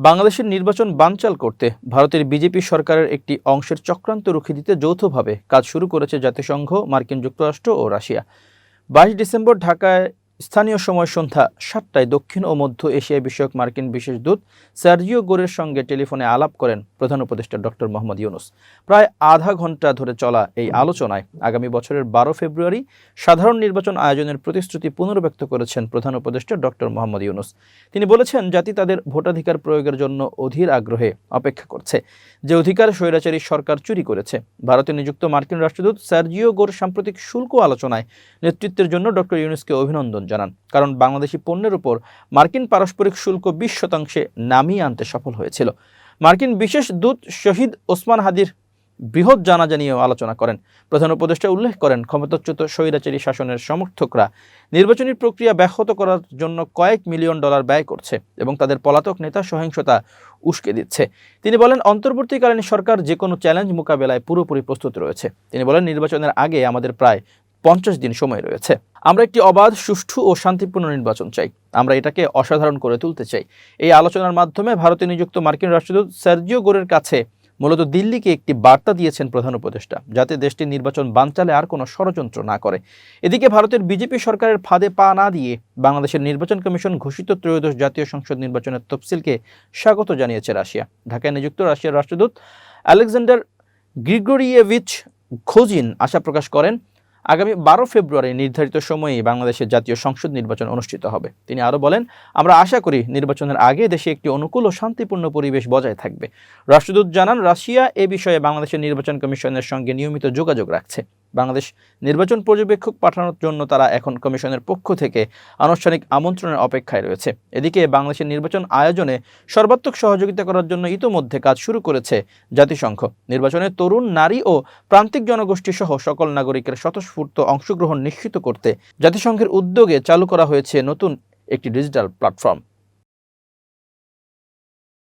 বাংলাদেশের নির্বাচন বানচাল করতে ভারতের বিজেপি সরকারের একটি অংশের চক্রান্ত রুখে দিতে যৌথভাবে কাজ শুরু করেছে জাতিসংঘ, মার্কিন যুক্তরাষ্ট্র ও রাশিয়া। বাইশ ডিসেম্বর ঢাকায় স্থানীয় সময় সন্ধ্যা সাতটায় দক্ষিণ ও মধ্য এশিয়া বিষয়ক মার্কিন বিশেষ দূত সার্জিও গোরের সঙ্গে টেলিফোনে আলাপ করেন প্রধান উপদেষ্টা ডক্টর মোহাম্মদ ইউনুস। প্রায় আধা ঘণ্টা ধরে চলা এই আলোচনায় আগামী বছরের বারো ফেব্রুয়ারি সাধারণ নির্বাচন আয়োজনের প্রতিশ্রুতি পুনর্ব্যক্ত করেছেন প্রধান উপদেষ্টা ডক্টর মোহাম্মদ ইউনুস। তিনি বলেছেন, জাতি তাদের ভোটাধিকার প্রয়োগের জন্য অধীর আগ্রহে অপেক্ষা করছে। যে অধিকার স্বৈরাচারী সরকার চুরি করেছে, ভারতে নিযুক্ত মার্কিন রাষ্ট্রদূত সার্জিও গোর সাম্প্রতিক শুল্ক আলোচনায় নেতৃত্বের জন্য ডক্টর ইউনুসকে অভিনন্দন জানান। কারণ বাংলাদেশি পণ্যের উপর মার্কিন পারস্পরিক শুল্ক বিশ শতাংশে নামিয়ে আনতে সফল হয়েছিল। মার্কিন বিশেষ দূত শহীদ ওসমান হাদির বৃহৎ জানাজা নিয়েও আলোচনা করেন। প্রধান উপদেষ্টা উল্লেখ করেন, ক্ষমতাচ্যুত স্বৈরাচারী শাসনের সমর্থকরা নির্বাচনী প্রক্রিয়া ব্যাহত করার জন্য কয়েক মিলিয়ন ডলার ব্যয় করছে এবং তাদের পলাতক নেতা সহিংসতা উস্কে দিচ্ছে। তিনি বলেন, অন্তর্বর্তীকালীন সরকার যে কোনো চ্যালেঞ্জ মোকাবেলায় পুরোপুরি প্রস্তুত রয়েছে। তিনি বলেন, নির্বাচনের আগে আমাদের প্রায় পঞ্চাশ দিন সময় রয়েছে। আমরা একটি অবাধ, সুষ্ঠু ও শান্তিপূর্ণ নির্বাচন চাই। আমরা এটাকে অসাধারণ করে তুলতে চাই। এই আলোচনার মাধ্যমে ভারতে নিযুক্ত মার্কিন রাষ্ট্রদূত সার্জিও গোরের কাছে মূলত দিল্লিকে একটি বার্তা দিয়েছেন প্রধান উপদেষ্টা, যাতে দেশটির নির্বাচন বানচালে আর কোনো ষড়যন্ত্র না করে। এদিকে ভারতের বিজেপি সরকারের ফাঁদে পা না দিয়ে বাংলাদেশের নির্বাচন কমিশন ঘোষিত ত্রয়োদশ জাতীয় সংসদ নির্বাচনের তফসিলকে স্বাগত জানিয়েছে রাশিয়া। ঢাকায় নিযুক্ত রাশিয়ার রাষ্ট্রদূত আলেকজান্ডার গ্রিগোরিয়েভিচ খোজিন আশা প্রকাশ করেন আগামী বারো ফেব্রুয়ারি নির্ধারিত সময়ে বাংলাদেশের জাতীয় সংসদ নির্বাচন অনুষ্ঠিত হবে। তিনি আরও বলেন, আমরা আশা করি নির্বাচনের আগে দেশে একটি অনুকূল ও শান্তিপূর্ণ পরিবেশ বজায় থাকবে। রাষ্ট্রদূত জানান, রাশিয়া এ বিষয়ে বাংলাদেশের নির্বাচন কমিশনের সঙ্গে নিয়মিত যোগাযোগ রাখছে। বাংলাদেশ নির্বাচন পর্যবেক্ষক পাঠানোর জন্য তারা এখন কমিশনের পক্ষ থেকে আনুষ্ঠানিক আমন্ত্রণের অপেক্ষায় রয়েছে। এদিকে বাংলাদেশের নির্বাচন আয়োজনে সর্বাত্মক সহযোগিতা করার জন্য ইতোমধ্যে কাজ শুরু করেছে জাতিসংঘ। নির্বাচনে তরুণ, নারী ও প্রান্তিক জনগোষ্ঠী সহ সকল নাগরিকের স্বতঃস্ফূর্ত অংশগ্রহণ নিশ্চিত করতে জাতিসংঘের উদ্যোগে চালু করা হয়েছে নতুন একটি ডিজিটাল প্ল্যাটফর্ম।